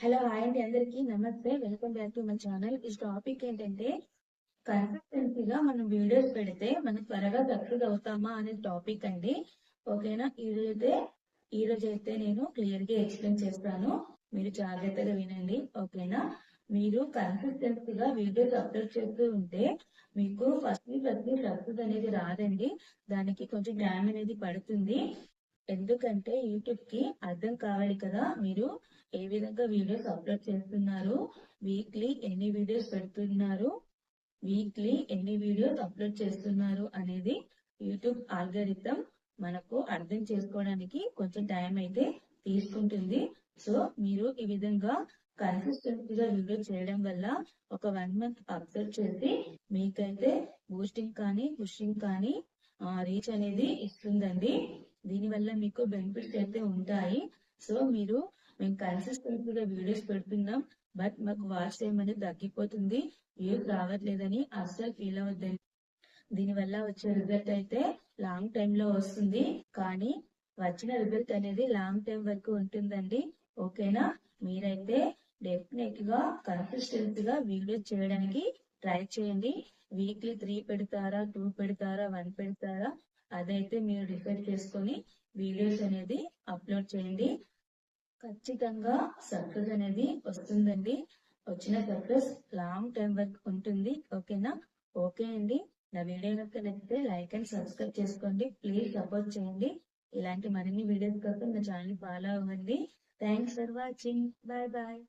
Hello hi అండి అందరికీ. నమస్తే. Welcome back to my channel. ఈ టాపిక్ ఏంటంటే కన్సిస్టెన్సీగా మనం వీడియోస్ పెడితే మనం త్వరగా సక్సెస్ అవుతామా అనే టాపిక్ అండి. ఓకేనా? ఈరోజైతే ఈ రోజు అయితే నేను క్లియర్గా ఎక్స్ప్లెయిన్ చేస్తాను. మీరు జాగ్రత్తగా వినండి. ఓకేనా? మీరు కన్సిస్టెన్సీగా వీడియోస్ అప్లోడ్ చేస్తూ ఉంటే మీకు ఫస్ట్ ఫస్ట్ సక్సెస్ అనేది రాదండి. దానికి కొంచెం టైం అనేది పడుతుంది. ఎందుకంటే యూట్యూబ్కి అర్థం కావాలి కదా మీరు ఏ విధంగా వీడియోస్ అప్లోడ్ చేస్తున్నారు వీక్లీ ఎన్ని వీడియోస్ పెడుతున్నారు వీక్లీ ఎన్ని వీడియోస్ అప్లోడ్ చేస్తున్నారు అనేది యూట్యూబ్ ఆల్గరిథం మనకు అర్థం చేసుకోవడానికి కొంచెం టైం అయితే తీసుకుంటుంది. సో మీరు ఈ విధంగా కన్సిస్టెన్సీగా వీడియో చేయడం వల్ల ఒక వన్ మంత్ అబ్జర్వ్ చేసి మీకైతే బూస్టింగ్ కానీ పుషింగ్ కానీ రీచ్ అనేది ఇస్తుందండి. దీనివల్ల మీకు బెనిఫిట్స్ అయితే ఉంటాయి. సో మీరు మేము కన్సిస్టెన్సీగా వీడియోస్ పెడుతున్నాం. బట్ మాకు వాచ్ టైం అనేది తగ్గిపోతుంది. వ్యూస్ రావట్లేదని అస్సలు ఫీల్ అవ్వద్దండి దీనివల్ల వచ్చే రిజల్ట్ అయితే లాంగ్ టైమ్లో వస్తుంది. కానీ వచ్చిన రిజల్ట్ అనేది లాంగ్ టైం వరకు ఉంటుందండి. ఓకేనా మీరైతే డెఫినెట్గా కన్సిస్టెన్సీగా వీడియోస్ చేయడానికి ట్రై చేయండి. వీక్లీ త్రీ పెడతారా టూ పెడతారా వన్ పెడతారా? అదైతే మీరు రిపేర్ చేసుకొని వీడియోస్ అనేది అప్లోడ్ చేయండి. ఖచ్చితంగా సక్సెస్ అనేది వస్తుందండి. వచ్చిన సక్సెస్ లాంగ్ టైం వరకు ఉంటుంది. ఓకేనా ఓకే అండి. నా వీడియో కనుక నచ్చితే లైక్ అండ్ సబ్స్క్రైబ్ చేసుకోండి. ప్లీజ్ సపోర్ట్ చేయండి. ఇలాంటి మరిన్ని వీడియోస్ కోసం నా ఛానల్ ఫాలో అవ్వండి. Thanks for watching bye bye